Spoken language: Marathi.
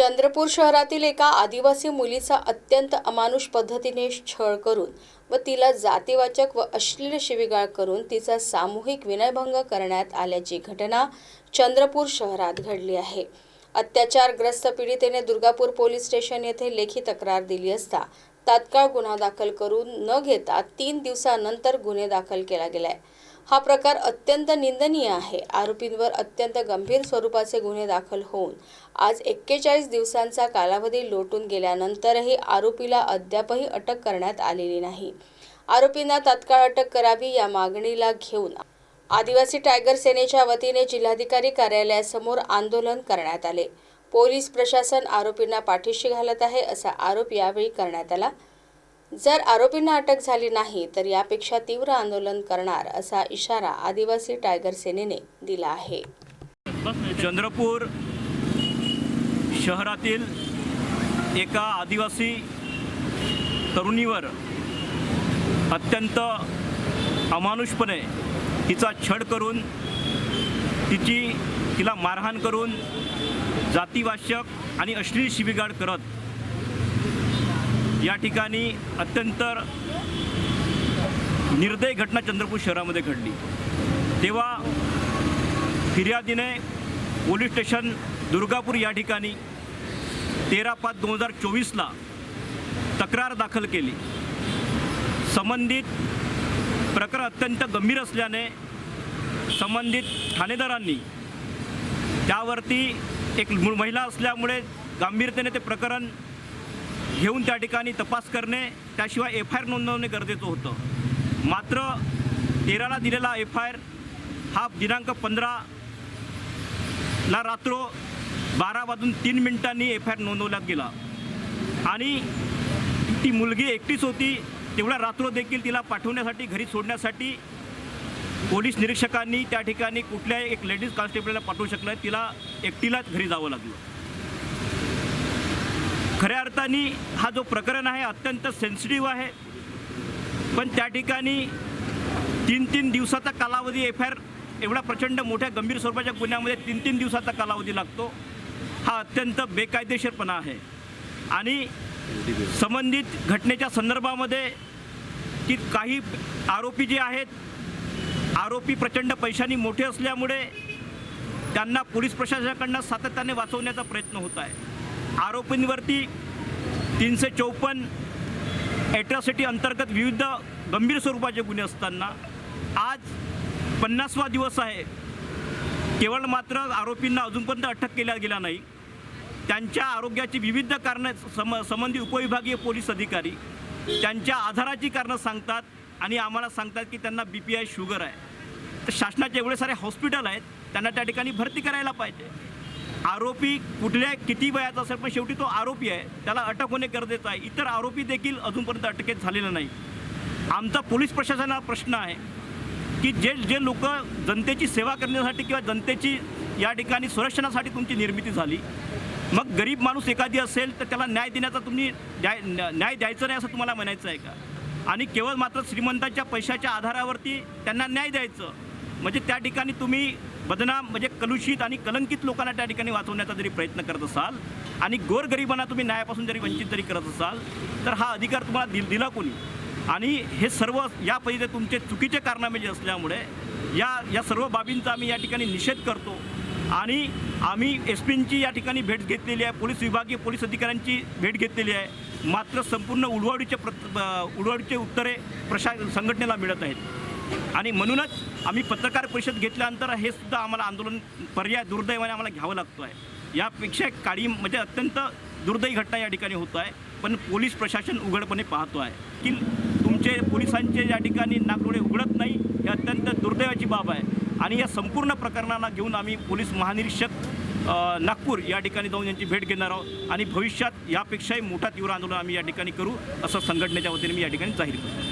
चंद्रपूर शहरातील एका आदिवासी मुलीचा अत्यंत अमानुष पद्धतीने छळ करून व तिला जातीवाचक व अश्लील शिवीगाळ करून तिचा सामूहिक विनयभंग करण्यात आल्याची घटना चंद्रपूर शहरात घडली आहे. अत्याचारग्रस्त पीडितेने दुर्गापूर पोलीस स्टेशन येथे लेखी तक्रार दिली असता तात्काळ गुन्हा दाखल करून न घेता तीन दिवसानंतर गुन्हे दाखल केला गेलाय. हा प्रकार अत्यंत निंदनीय आहे. आरोपींवर अत्यंत गंभीर स्वरूपाचे गुन्हे दाखल होऊन आज एक्केचाळीस दिवसांचा कालावधी लोटून गेल्यानंतरही आरोपीला अद्यापही अटक करण्यात आलेली नाही. आरोपींना तात्काळ अटक करावी या मागणीला घेऊन आदिवासी टायगर सेनेच्या वतीने जिल्हाधिकारी कार्यालयासमोर आंदोलन करण्यात आले. पोलीस प्रशासन आरोपींना पाठीशी घालत आहे असा आरोप यावेळी करण्यात आला. जर आरोपींना अटक झाली नाही तर यापेक्षा तीव्र आंदोलन करणार असा इशारा आदिवासी टायगर सेनेने दिला आहे. चंद्रपूर शहरातील एका आदिवासी तरुणीवर अत्यंत अमानुषपणे तिचा छळ करून तिची तिला मारहाण करून जातीवाचक आणि अश्लील शिबिगाड करत या ठिकाणी अत्यंत निर्दय घटना चंद्रपूर शहरामध्ये घडली. तेव्हा फिर्यादीने पोलीस स्टेशन दुर्गापूर या ठिकाणी तेरा पाच दोन हजार चोवीसला तक्रार दाखल केली. संबंधित प्रकरण अत्यंत गंभीर असल्याने संबंधित ठाणेदारांनी त्यावरती एक महिला असल्यामुळे गांभीर्याने ते प्रकरण घेऊन त्या ठिकाणी तपास करणे त्याशिवाय एफ आय आर नोंदवणे गरजेचं होतं. मात्र तेराला दिलेला एफ आय आर हा दिनांक पंधरा ला रात्र बारा वाजून तीन मिनिटांनी एफ आय आर नोंदवला गेला. आणि ती मुलगी एकटीच होती तेवढ्या रात्र देखील तिला पाठवण्यासाठी घरी सोडण्यासाठी पोलीस निरीक्षकांनी त्या ठिकाणी कुठल्याही एक लेडीज कॉन्स्टेबलला पाठवू शकलं तिला एकटीलाच घरी जावं लागलं. खऱ्या अर्थाने हा जो प्रकरण आहे अत्यंत सेन्सिटिव्ह आहे. पण त्या ठिकाणी तीन तीन दिवसाचा कालावधी एफ आय आर एवढा प्रचंड मोठ्या गंभीर स्वरूपाच्या गुन्ह्यामध्ये तीन तीन दिवसाचा कालावधी लागतो. हा अत्यंत बेकायदेशीरपणा आहे. आणि संबंधित घटनेच्या संदर्भामध्ये की काही आरोपी जे आहेत आरोपी प्रचंड पैशांनी मोठे असल्यामुळे त्यांना पोलीस प्रशासनाकडनं सातत्याने वाचवण्याचा प्रयत्न होत आहे. आरोपींवरती तीनशे चौपन्न ॲट्रॉसिटी अंतर्गत विविध गंभीर स्वरूपाचे गुन्हे असताना आज पन्नासवा दिवस आहे. केवळ मात्र आरोपींना अजूनपर्यंत अटक केल्या गेल्या नाही. त्यांच्या आरोग्याची विविध कारणं सम संबंधी उपविभागीय पोलीस अधिकारी त्यांच्या आधाराची कारणं सांगतात आणि आम्हाला सांगतात की त्यांना बी पी आय शुगर आहे. तर शासनाचे एवढे सारे हॉस्पिटल आहेत त्यांना त्या ठिकाणी भरती करायला पाहिजे. आरोपी कुठल्या किती वयाचा असेल पण शेवटी तो आरोपी आहे. त्याला अटक होणे गरजेचं आहे. इतर आरोपी देखील अजूनपर्यंत अटकेत झालेला नाही आमचा पोलीस प्रशासनाला प्रश्न आहे की जे जे लोक जनतेची सेवा करण्यासाठी किंवा जनतेची या ठिकाणी संरक्षणासाठी तुमची निर्मिती झाली मग गरीब माणूस एखादी असेल तर त्याला न्याय देण्याचा तुम्ही न्याय न्याय द्यायचं नाही असं तुम्हाला म्हणायचं आहे का? आणि केवळ मात्र श्रीमंतांच्या पैशाच्या आधारावरती त्यांना न्याय द्यायचं. म्हणजे त्या ठिकाणी तुम्ही बदनाम म्हणजे कलुषित आणि कलंकित लोकांना त्या ठिकाणी वाचवण्याचा जरी प्रयत्न करत असाल आणि गोरगरिबांना तुम्ही न्यायापासून जरी वंचित जरी करत असाल तर हा अधिकार तुम्हाला दिल दिला कोणी? आणि हे सर्व या पहिले तुमचे चुकीचे कारनामे जे असल्यामुळे या या सर्व बाबींचा आम्ही या ठिकाणी निषेध करतो. आणि आम्ही एस पींची या ठिकाणी भेट घेतलेली आहे पोलीस विभागीय पोलीस अधिकाऱ्यांची भेट घेतलेली आहे. मात्र संपूर्ण उडवाडीचे प्र उडवाडीचे उत्तरे प्रशा संघटनेला मिळत आहेत आणि म्हणूनच आम्ही पत्रकार परिषद घेतल्यानंतर हे सुद्धा आम्हाला आंदोलन पर्याय दुर्दैवाने आम्हाला घ्यावं लागतो आहे. यापेक्षा काळी म्हणजे अत्यंत दुर्दैवी घटना या ठिकाणी होत आहे. पण पोलीस प्रशासन उघडपणे पाहतो आहे की तुमचे पोलिसांचे या ठिकाणी नागडोळे उघडत नाही हे अत्यंत दुर्दैवाची बाब आहे. आणि या संपूर्ण प्रकरणाला घेऊन आम्ही पोलीस महानिरीक्षक नागपूर या ठिकाणी जाऊन यांची भेट घेणार आहोत. आणि भविष्यात यापेक्षाही मोठा तीव्र आंदोलन आम्ही या ठिकाणी करू असं संघटनेच्या वतीने मी या ठिकाणी जाहीर करतो.